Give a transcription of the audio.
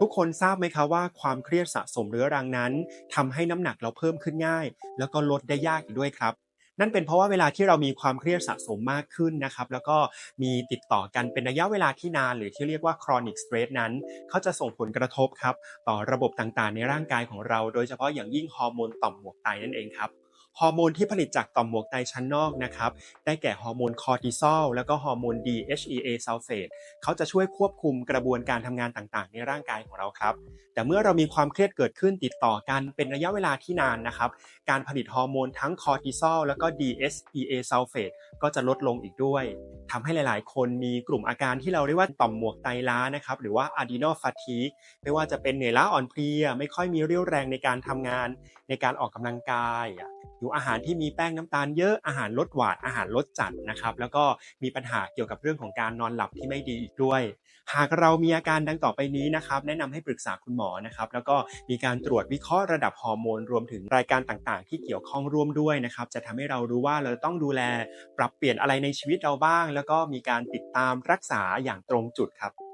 ทุกคนทราบไหมครับว่าความเครียดสะสมเรื้อรังนั้นทำให้น้ำหนักเราเพิ่มขึ้นง่าย แล้วก็ลดได้ยากอีกด้วยครับ นั่นเป็นเพราะว่าเวลาที่เรามีความเครียดสะสมมากขึ้นนะครับ แล้วก็มีติดต่อกันเป็นระยะเวลาที่นาน หรือที่เรียกว่า chronic stress นั้น เขาจะส่งผลกระทบครับ ต่อระบบต่างๆ ในร่างกายของเรา โดยเฉพาะอย่างยิ่งฮอร์โมนต่อมหมวกไตนั่นเองครับ ฮอร์โมนที่ผลิตจากต่อมหมวกไตชั้นนอกนะครับ ได้แก่ฮอร์โมนคอร์ติซอลแล้วก็ฮอร์โมน DHEA ซัลเฟตเขาจะช่วยควบคุมกระบวนการทำงานต่างๆ ในร่างกายของเราครับ แต่เมื่อเรามีความเครียดเกิดขึ้นติดต่อกันเป็นระยะเวลาที่นานนะครับ การผลิตฮอร์โมนทั้งคอร์ติซอลแล้วก็ DHEA ซัลเฟตก็จะลดลงอีกด้วยทำให้หลาย ๆ คนมีกลุ่มอาการที่เราเรียกว่าต่อมหมวกไตล้านะครับหรือว่า adrenal fatigue ไม่ว่าจะเป็นเหนื่อยล้าอ่อนเพลีย ไม่ค่อยมีเรี่ยวแรงในการทำงานในการออกกำลังกายอะอยู่อาหารที่มีแป้งน้ำตาลเยอะอาหารลดหวานอาหารลดจัดนะครับ แล้วก็มีปัญหาเกี่ยวกับเรื่องของการนอนหลับที่ไม่ดีอีกด้วย หากเรามีอาการดังต่อไปนี้นะครับ แนะนำให้ปรึกษาคุณหมอนะครับ แล้วก็มีการตรวจวิเคราะห์ระดับฮอร์โมนรวมถึงรายการต่างๆ ที่เกี่ยวข้องร่วมด้วยนะครับ จะทำให้เรารู้ว่าเราต้องดูแล ปรับเปลี่ยนอะไรในชีวิตเราบ้าง แล้วก็มีการติดตามรักษาอย่างตรงจุดครับ